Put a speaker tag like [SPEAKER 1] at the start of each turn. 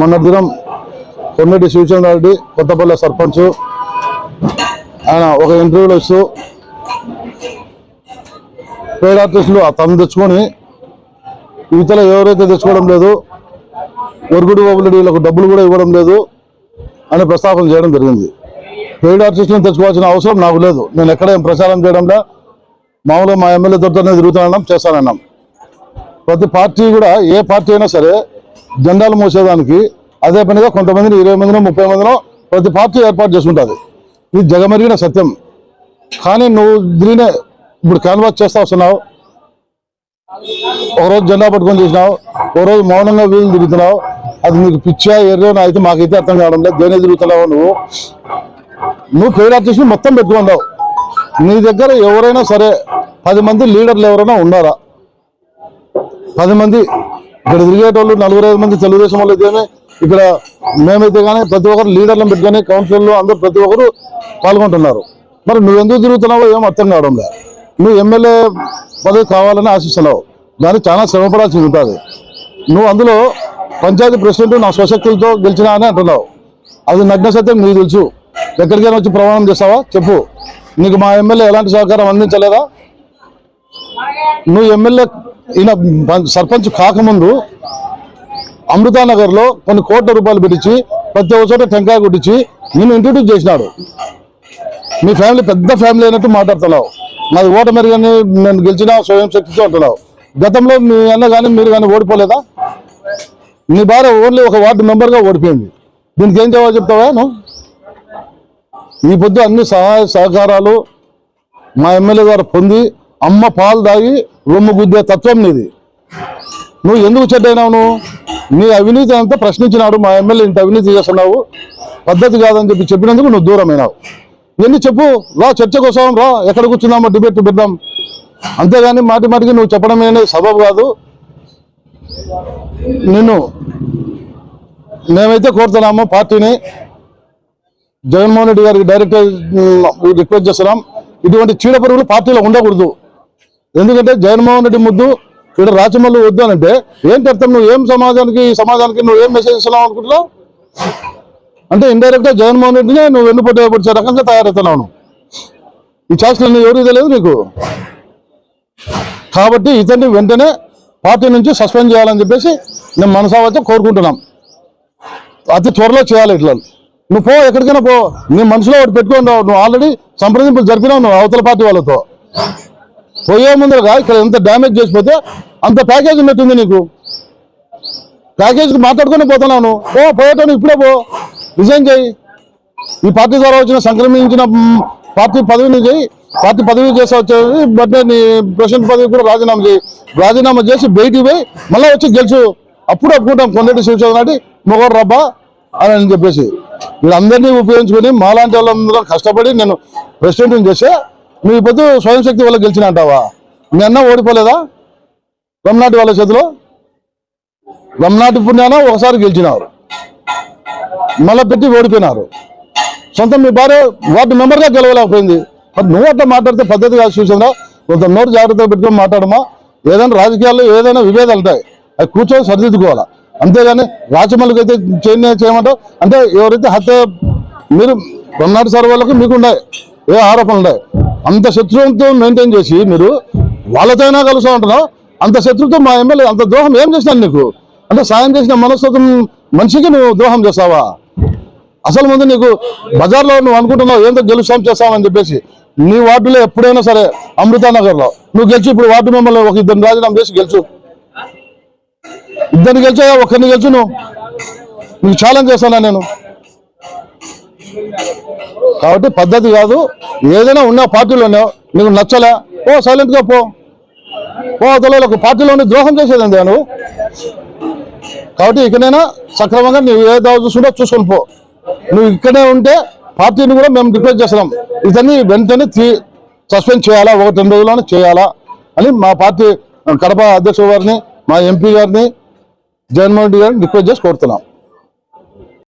[SPEAKER 1] మొన్న దినం కొన్నిటి శివచంద్రారెడ్డి కొత్తపల్లి సర్పంచ్. ఆయన ఒక ఇంటర్వ్యూలో ఇస్తూ పేడ్ ఆర్టిస్టులు తను తెచ్చుకొని ఇతర ఎవరైతే తెచ్చుకోవడం లేదు ఒరుగుడు బాబులు వీళ్ళకు డబ్బులు కూడా ఇవ్వడం లేదు అని ప్రస్తాపన చేయడం జరిగింది. పెయిడ్ ఆర్టిస్టులను తెచ్చుకోవాల్సిన అవసరం నాకు లేదు. నేను ఎక్కడ ప్రచారం చేయడంలో మామూలుగా మా ఎమ్మెల్యే తోటనే తిరుగుతున్నాం చేస్తానన్నాం. ప్రతి పార్టీ కూడా ఏ పార్టీ అయినా సరే జెండాలు మోసేదానికి అదే పనిగా కొంతమందిని ఇరవై మందినో ముప్పై మందినో ప్రతి పార్టీ ఏర్పాటు చేసుకుంటుంది. ఇది జగమరిగిన సత్యం. కానీ నువ్వు దీనినే ఇప్పుడు క్యాన్వాస్ చేస్తా వస్తున్నావు. ఒకరోజు జెండా పట్టుకొని చూసినావు. రోజు మౌనంగా వీధులు తిరుగుతున్నావు. అది నీకు పిచ్చా ఎర్రో అయితే మాకైతే అర్థం కావడం లేదు. దేనే తిరుగుతున్నావు నువ్వు? నువ్వు పేరు చేసి మొత్తం పెట్టుకున్నావు. నీ దగ్గర ఎవరైనా సరే పది మంది లీడర్లు ఎవరైనా ఉన్నారా? పది మంది ఇక్కడ తిరిగేటోళ్ళు నలుగురు ఐదు మంది తెలుగుదేశం వాళ్ళు అయితేనే ఇక్కడ మేమైతే కానీ ప్రతి ఒక్కరు లీడర్లను పెట్టుకొని కౌన్సిల్లో అందరూ ప్రతి ఒక్కరు పాల్గొంటున్నారు. మరి నువ్వు ఎందుకు తిరుగుతున్నావో ఏం అర్థం కావడం లేదు నువ్వు ఎమ్మెల్యే పదవి కావాలని ఆశిస్తున్నావు. దానికి చాలా శ్రమపడాల్సి ఉంటుంది. నువ్వు అందులో పంచాయతీ ప్రెసిడెంట్ నా స్వశక్తులతో గెలిచినా అని అంటున్నావు. అది నగ్న సత్యం నీకు తెలుసు. ఎక్కడికైనా వచ్చి ప్రమాణం చేస్తావా? చెప్పు. నీకు మా ఎమ్మెల్యే ఎలాంటి సహకారం అందించలేదా? నువ్వు ఎమ్మెల్యే ఈయన సర్పంచ్ కాకముందు అమృతానగర్లో కొన్ని కోట్ల రూపాయలు పెట్టించి ప్రతి ఒక్క చోట టెంకాయ కొట్టించి నిన్ను ఇంట్రడ్యూస్ చేసినాడు. మీ ఫ్యామిలీ పెద్ద ఫ్యామిలీ అయినట్టు మాట్లాడుతున్నావు. నాది ఓటమిరి కానీ నేను గెలిచిన స్వయం శక్తితో అంటున్నావు. గతంలో మీ అన్న కానీ మీరు కానీ ఓడిపోలేదా? నీ భార్య ఓన్లీ ఒక వార్డు మెంబర్గా ఓడిపోయింది. దీనికి ఏం జవాబు చెప్తావా నువ్వు? ఈ పొద్దు అన్ని సహాయ సహకారాలు మా ఎమ్మెల్యే గారు పొంది అమ్మ పాలు దాగి రొమ్ము గుద్దే తత్వం నీది. నువ్వు ఎందుకు చెడ్డైనావు నువ్వు? నీ అవినీతి అంతా ప్రశ్నించినాడు మా ఎమ్మెల్యే ఇంత అవినీతి చేస్తున్నావు. పద్ధతి కాదని చెప్పి చెప్పినందుకు నువ్వు దూరమైనావు. ఇవన్నీ చెప్పు రా చర్చ కోసం రా ఎక్కడ కూర్చుందామో డిబేట్ పెడదాం. అంతేగాని మాటి మాటికి నువ్వు చెప్పడం అనేది సబబు కాదు. నిన్ను మేమైతే కోరుతున్నాము పార్టీని. జగన్మోహన్ రెడ్డి గారికి డైరెక్ట్ రిక్వెస్ట్ చేస్తున్నాం. ఇటువంటి చీడ పురుగులు పార్టీలో ఉండకూడదు. ఎందుకంటే జగన్మోహన్ రెడ్డి ముద్దు ఇక్కడ రాచమల్లు వద్దు అని అంటే ఏంటి అర్థం నువ్వు? ఏం సమాజానికి ఈ సమాజానికి నువ్వు ఏం మెసేజ్ ఇస్తున్నావు అనుకుంటున్నావు? అంటే ఇండైరెక్ట్గా జగన్మోహన్ రెడ్డినే నువ్వు వెన్నుపోటీ రకంగా తయారవుతున్నావు ఈ ఈ నువ్వు ఎవరికి తెలియదు నీకు? కాబట్టి ఇతన్ని వెంటనే పార్టీ నుంచి సస్పెండ్ చేయాలని చెప్పేసి నేను మనసావచ్చ కోరుకుంటున్నాం. అతి త్వరలో చేయాలి ఇట్లా. నువ్వు పో ఎక్కడికైనా పో. నీ మనసులో ఒకటి పెట్టుకున్నావు నువ్వు ఆల్రెడీ సంప్రదింపులు జరిపినావు నువ్వు అవతల పార్టీ వాళ్ళతో. పోయే ముందరగా ఇక్కడ ఎంత డ్యామేజ్ చేసిపోతే అంత ప్యాకేజ్ ఉన్నట్టుంది నీకు. ప్యాకేజ్కి మాట్లాడుకుని పోతున్నాను ఓ పోయేటోను ఇప్పుడే పో. రిజైన్ చేయి. ఈ పార్టీ ద్వారా వచ్చిన సంక్రమించిన పార్టీ పదవిని చేయి. పార్టీ పదవి చేసి వచ్చేది బట్ నీ ప్రెసిడెంట్ పదవి కూడా రాజీనామా చేయి. రాజీనామా చేసి బయటికి పోయి మళ్ళీ వచ్చి గెలుచు. అప్పుడు అనుకుంటాం కొందటి శివచంద్ర నాటి మొగడు రబ్బా అని అని చెప్పేసి. వీళ్ళందరినీ ఉపయోగించుకొని మాలాంటి వాళ్ళందరూ కష్టపడి నేను ప్రెసిడెంట్ని చేస్తే మీ పొద్దు స్వయం శక్తి వల్ల గెలిచిన అంటావా మీ అన్న ఓడిపోలేదా? రమ్నాటి వాళ్ళ చేతిలో? రమ్నాటి పుణ్యాన ఒకసారి గెలిచినారు. మళ్ళీ పెట్టి ఓడిపోయినారు. సొంతం మీ భార్య వార్డు మెంబర్గా గెలవలేకపోయింది. మరి నువ్వు అట్లా మాట్లాడితే పద్ధతిగా చూసిందా? కొంత నోరు జాగ్రత్తగా పెట్టుకొని మాట్లాడమా? ఏదైనా రాజకీయాల్లో ఏదైనా విభేదాలు ఉంటాయి. అవి కూర్చొని సరిదిద్దుకోవాలా? అంతేగాని రాచమల్లికి అయితే చేయని చేయమంటావు? అంటే ఎవరైతే హత్య మీరు రమనాటి సార్ వాళ్ళకు మీకు ఉన్నాయి ఏ ఆరోపణలు ఉన్నాయి అంత శత్రువులతో మెయింటైన్ చేసి మీరు వాళ్ళతోనే కలుస్తూ ఉంటున్నావు. అంత శత్రువుతో మా ఎమ్మెల్యే అంత ద్రోహం ఏం చేసినాను నీకు? అంటే సాయం చేసిన మనస్తత్వం మనిషికి నువ్వు ద్రోహం చేస్తావా? అసలు ముందు నీకు బజార్లో నువ్వు అనుకుంటున్నావు ఏందో గెలుస్తాం చేస్తామని చెప్పేసి. నీ వార్డులో ఎప్పుడైనా సరే అమృతానగర్లో నువ్వు గెలిచి ఇప్పుడు వార్డు మెంబర్లు ఒక ఇద్దరు రాజీనామా చేసి గెలుచు. ఇద్దరిని గెలిచా ఒక్కరిని గెలుచు నువ్వు నీకు ఛాలెంజ్ చేస్తానా నేను? కాబట్టి పద్ధతి కాదు. ఏదైనా ఉన్న పార్టీలోనే నీకు నచ్చలే ఓ సైలెంట్గా పో. ఓ అతలో పార్టీలోని ద్రోహం చేసేది నువ్వు కాబట్టి ఇకనైనా సక్రమంగా నువ్వు ఏ దావ చూసుకుంటే చూసుకొని పో. నువ్వు ఇక్కడే ఉంటే పార్టీని కూడా మేము రిక్వెస్ట్ చేస్తున్నాం. ఇతన్ని వెంటనే తీ- సస్పెండ్ చేయాలా? ఒకటి రెండు రోజుల్లోనే చేయాలా? అని మా పార్టీ కడప అధ్యక్షుడు గారిని మా ఎంపీ గారిని జగన్మోహన్ రెడ్డి గారిని రిక్వెస్ట్ చేసి కోరుతున్నాం.